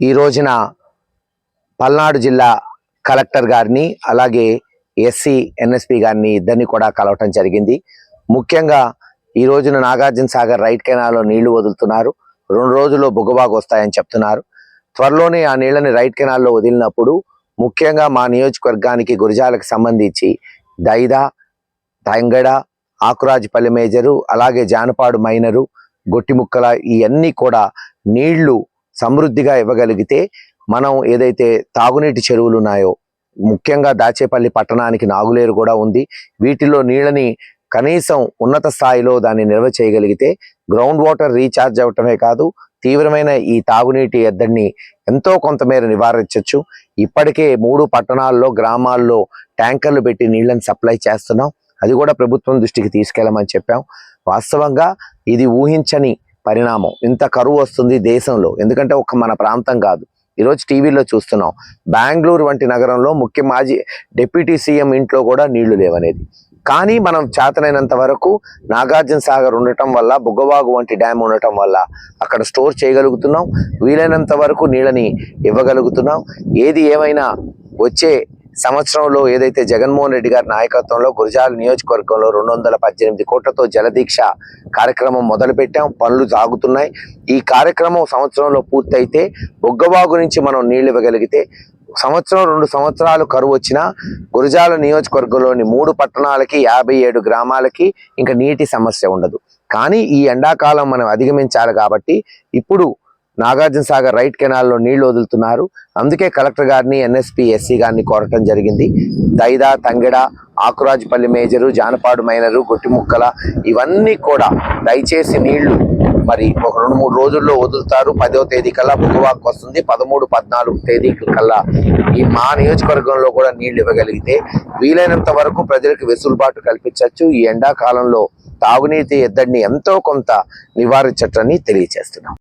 ఈ రోజున పల్నాడు జిల్లా కలెక్టర్ గారిని అలాగే ఎస్సీ ఎన్ఎస్పి గారిని ఇద్దరిని కూడా కలవటం జరిగింది. ముఖ్యంగా ఈ రోజున నాగార్జున సాగర్ రైట్ కెనాల్లో నీళ్ళు వదులుతున్నారు. రెండు రోజుల్లో బొగ్గుబాగు వస్తాయని చెప్తున్నారు. త్వరలోనే ఆ నీళ్ళని రైట్ కెనాల్లో వదిలినప్పుడు ముఖ్యంగా మా నియోజకవర్గానికి గురిజాలకు సంబంధించి దైదా తంగడ ఆకురాజుపల్లి మేజరు అలాగే జానపాడు మైనరు గొట్టిముక్కల ఇవన్నీ కూడా నీళ్ళు సమృద్ధిగా ఇవ్వగలిగితే మనం ఏదైతే తాగునీటి చెరువులు ఉన్నాయో ముఖ్యంగా దాచేపల్లి పట్టణానికి నాగులేరు కూడా ఉంది. వీటిలో నీళ్ళని కనీసం ఉన్నత స్థాయిలో దాన్ని నిల్వ చేయగలిగితే గ్రౌండ్ వాటర్ రీఛార్జ్ అవటమే కాదు తీవ్రమైన ఈ తాగునీటి ఎద్దడిని ఎంతో కొంతమేర నివారించవచ్చు ఇప్పటికే మూడు పట్టణాల్లో గ్రామాల్లో ట్యాంకర్లు పెట్టి నీళ్ళని సప్లై చేస్తున్నాం. అది కూడా ప్రభుత్వం దృష్టికి తీసుకెళ్ళమని చెప్పాం. వాస్తవంగా ఇది ఊహించని పరిణామం. ఇంత కరువు వస్తుంది దేశంలో. ఎందుకంటే ఒక మన ప్రాంతం కాదు. ఈరోజు టీవీలో చూస్తున్నాం. బెంగళూరు వంటి నగరంలో ముఖ్య మాజీ డిప్యూటీ సీఎం ఇంట్లో కూడా నీళ్ళు లేవనేది. కానీ మనం చేతనైనంత వరకు నాగార్జున సాగర్ ఉండటం వల్ల బుగ్గవాగు వంటి డ్యామ్ ఉండటం వల్ల అక్కడ స్టోర్ చేయగలుగుతున్నాం. వీలైనంత వరకు నీళ్ళని ఇవ్వగలుగుతున్నాం. ఏది ఏమైనా వచ్చే సంవత్సరంలో ఏదైతే జగన్మోహన్ రెడ్డి గారి నాయకత్వంలో గురజాల నియోజకవర్గంలో రెండు వందల పద్దెనిమిది కోట్లతో జలదీక్ష కార్యక్రమం మొదలుపెట్టాం. పనులు సాగుతున్నాయి. ఈ కార్యక్రమం సంవత్సరంలో పూర్తయితే బొగ్గవాగు నుంచి మనం నీళ్ళు ఇవ్వగలిగితే సంవత్సరం రెండు సంవత్సరాలు కరువు వచ్చినా గురజాల నియోజకవర్గంలోని మూడు పట్టణాలకి యాభై ఏడు గ్రామాలకి ఇంకా నీటి సమస్య ఉండదు. కానీ ఈ ఎండాకాలం మనం అధిగమించాలి కాబట్టి ఇప్పుడు నాగార్జున సాగర్ రైట్ కెనాల్లో నీళ్ళు వదులుతున్నారు. అందుకే కలెక్టర్ గారిని ఎన్ఎస్పి ఎస్సీ గారిని కోరటం జరిగింది. దైదా తంగెడ ఆకురాజుపల్లి మేజరు జానపాడు మైనరు గొట్టిముక్కల ఇవన్నీ కూడా దయచేసి నీళ్ళు మరి ఒక రెండు మూడు రోజుల్లో వదులుతారు. పదో తేదీ కల్లా బుధవాకు వస్తుంది. పదమూడు పద్నాలుగు తేదీ కల్లా ఈ మా నియోజకవర్గంలో కూడా నీళ్ళు ఇవ్వగలిగితే వీలైనంత వరకు ప్రజలకు వెసులుబాటు కల్పించవచ్చు. ఈ ఎండాకాలంలో తాగునీటి ఎద్దడిని ఎంతో కొంత నివారించటని తెలియజేస్తున్నాం.